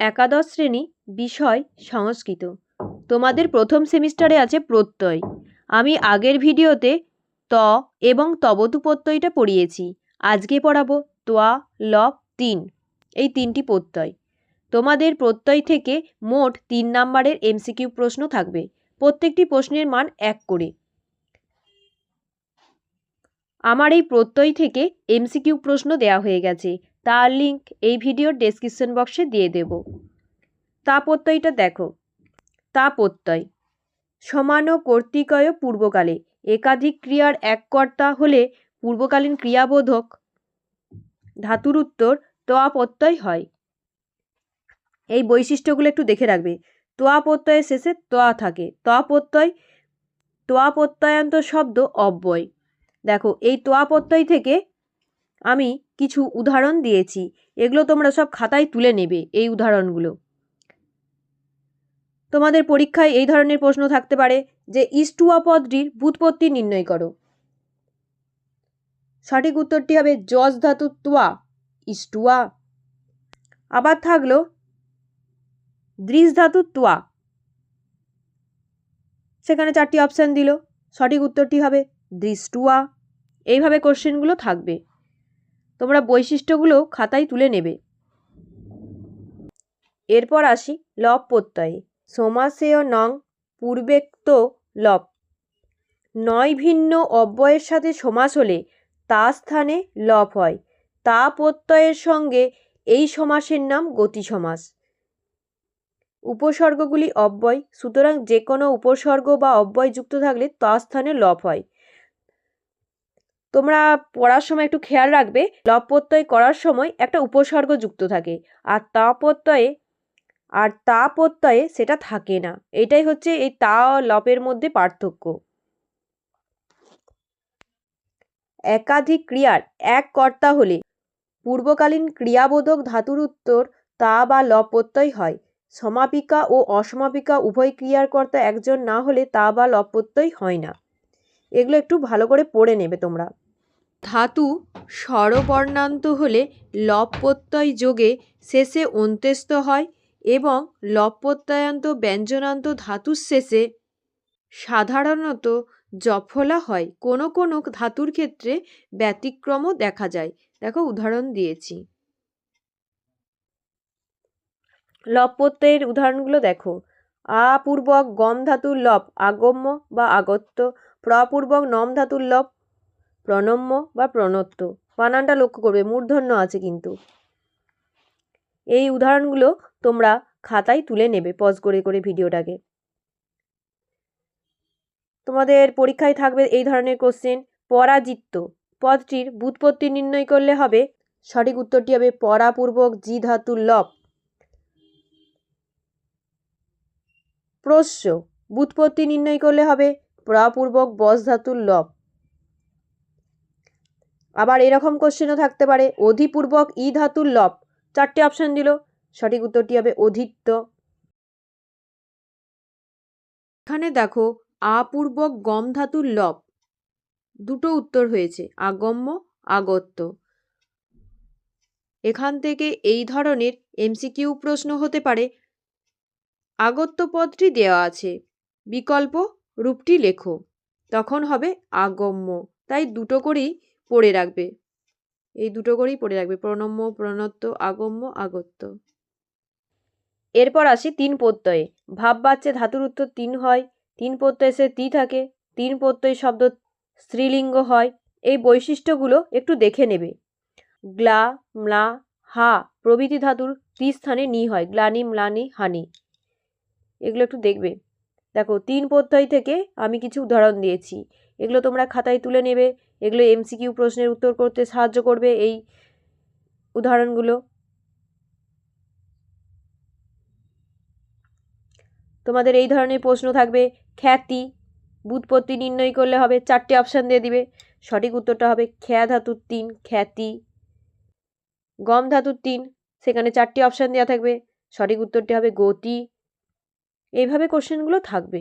একাদশ শ্রেণি, বিষয়, সংস্কৃত। তোমাদের প্রথম সেমিস্টারে আছে প্রত্যয়। আমি আগের ভিডিওতে ত এবং তবতু প্রত্যয়টা পড়িয়েছি। আজকে পড়াবো তোয়া লপ তিন। এই তিনটি প্রত্যয়। তোমাদের প্রত্যয় থেকে মোট তিন নাম্বারের এমসিকিউ প্রশ্ন থাকবে। প্রত্যেকটি প্রশ্নের মান এক করে। আমার এই প্রত্যয় থেকে এমসিকিউ প্রশ্ন দেওয়া হয়ে গেছে। তার লিঙ্ক এই ভিডিওর ডেসক্রিপশন বক্সে দিয়ে দেব। তা প্রত্যয়টা দেখো। তা প্রত্যয় সমান ও কর্তৃকয় পূর্বকালে। একাধিক ক্রিয়ার এক কর্তা হলে পূর্বকালীন ক্রিয়াবোধক ধাতুর উত্তর তোয়া প্রত্যয় হয়। এই বৈশিষ্ট্যগুলো একটু দেখে রাখবে। তোয়া প্রত্যয়ের শেষে তোয়া থাকে। তোয়া প্রত্যয় তোয়া প্রত্যয়ান্ত শব্দ অব্যয়। দেখো, এই তোয়া প্রত্যয় থেকে আমি কিছু উদাহরণ দিয়েছি, এগুলো তোমরা সব খাতায় তুলে নেবে, এই উদাহরণগুলো। তোমাদের পরীক্ষায় এই ধরনের প্রশ্ন থাকতে পারে যে ইস্টুয়া পদটির বুৎপত্তি নির্ণয় করো। সঠিক উত্তরটি হবে জজ ধাতু তুয়া ইস্টুয়া আবার থাকল দৃশ ধাতু তুয়া সেখানে চারটি অপশান দিল, সঠিক উত্তরটি হবে দৃষ্টুয়া। এইভাবে কোশ্চেনগুলো থাকবে। তোমরা বৈশিষ্ট্যগুলো খাতায় তুলে নেবে। এরপর আসি লব প্রত্যয়ে সমাসেয় নং পূর্বেক্ত লব। নয় ভিন্ন অব্যয়ের সাথে সমাস হলে তা স্থানে লব হয়। তা প্রত্যয়ের সঙ্গে এই সমাসের নাম গতি সমাস উপসর্গগুলি অব্যয়। সুতরাং যে কোনো উপসর্গ বা অব্যয় যুক্ত থাকলে তা স্থানে লব হয়। তোমরা পড়ার সময় একটু খেয়াল রাখবে লব প্রত্যয় করার সময় একটা উপসর্গ যুক্ত থাকে। আর তা প্রত্যয়ে আর তা প্রত্যয়ে সেটা থাকে না। এটাই হচ্ছে এই তা লপের মধ্যে পার্থক্য। একাধিক ক্রিয়ার এক কর্তা হলে পূর্বকালীন ক্রিয়াবোধক ধাতুর উত্তর তা বা লব প্রত্যয় হয়। সমাপিকা ও অসমাপিকা উভয় ক্রিয়ার কর্তা একজন না হলে তা বা লব প্রত্যয় হয় না। এগুলো একটু ভালো করে পড়ে নেবে তোমরা। ধাতু স্বরবর্ণান্ত হলে লব প্রত্যয় যোগে শেষে অন্ত্যস্ত হয় এবং লব প্রত্যয়ান্ত ব্যঞ্জনান্ত ধাতুর শেষে সাধারণত জফলা হয়। কোনো কোনো ধাতুর ক্ষেত্রে ব্যতিক্রমও দেখা যায়। দেখো, উদাহরণ দিয়েছি। লব প্রত্যয়ের উদাহরণগুলো দেখো। আপূর্বক গম ধাতুর লব আগম্য বা আগত্য, প্রপূর্বক নম ধাতুর লব প্রণম্য বা প্রণত্ব বানানটা লক্ষ্য করবে, মূর্ধন্য আছে কিন্তু। এই উদাহরণগুলো তোমরা খাতায় তুলে নেবে পজ করে করে ভিডিওটাকে। তোমাদের পরীক্ষায় থাকবে এই ধরনের কোশ্চেন পরাজিত্য পদটির বুৎপত্তি নির্ণয় করলে হবে, সঠিক উত্তরটি হবে পরাপূর্বক জি ধাতুর লপ প্রস্য বুৎপত্তি নির্ণয় করলে হবে প্রপূর্বক বস ধাতুর লব। আবার এরকম কোশ্চেনও থাকতে পারে। অধিপূর্বক ই ধাতুর লব। চারটে অপশান দিল। সঠিক উত্তরটি হবে অধিত্য এখানে দেখো, আপূর্বক গম ধাতুর লব। দুটো উত্তর হয়েছে, আগম্য, আগত্য। এখান থেকে এই ধরনের এমসিকিউ প্রশ্ন হতে পারে। আগত্য পদটি দেওয়া আছে। বিকল্প রূপটি লেখো। তখন হবে আগম্য। তাই দুটো করেই পড়ে রাখবে। এই দুটো করেই পড়ে রাখবে। প্রণম্য প্রণত্ব আগম্য, আগত্য। এরপর আসি তিন প্রত্যয়ে। ভাব বাচ্চে ধাতুর উত্তর তিন হয়। তিন প্রত্যয় এসে তি থাকে। তিন প্রত্যয় শব্দ স্ত্রীলিঙ্গ হয়। এই বৈশিষ্ট্যগুলো একটু দেখে নেবে। গ্লা, ম্লা, হা প্রভৃতি ধাতুর তি স্থানে নি হয়। গ্লানি, ম্লানি, হানি। এগুলো একটু দেখবে। দেখো, তিন প্রত্যয় থেকে আমি কিছু উদাহরণ দিয়েছি। এগুলো তোমরা খাতায় তুলে নেবে। এগুলো এমসিকিউ প্রশ্নের উত্তর করতে সাহায্য করবে এই উদাহরণগুলো। তোমাদের এই ধরনের প্রশ্ন থাকবে, খ্যাতি, বুৎপত্তি নির্ণয় করলে হবে চারটে অপশান দিয়ে দিবে। সঠিক উত্তরটা হবে খ্যা ধাতুর তিন, খ্যাতি, গম ধাতুর তিন, সেখানে চারটি অপশান দেওয়া থাকবে। সঠিক উত্তরটি হবে গতি। এইভাবে কোশ্চেনগুলো থাকবে।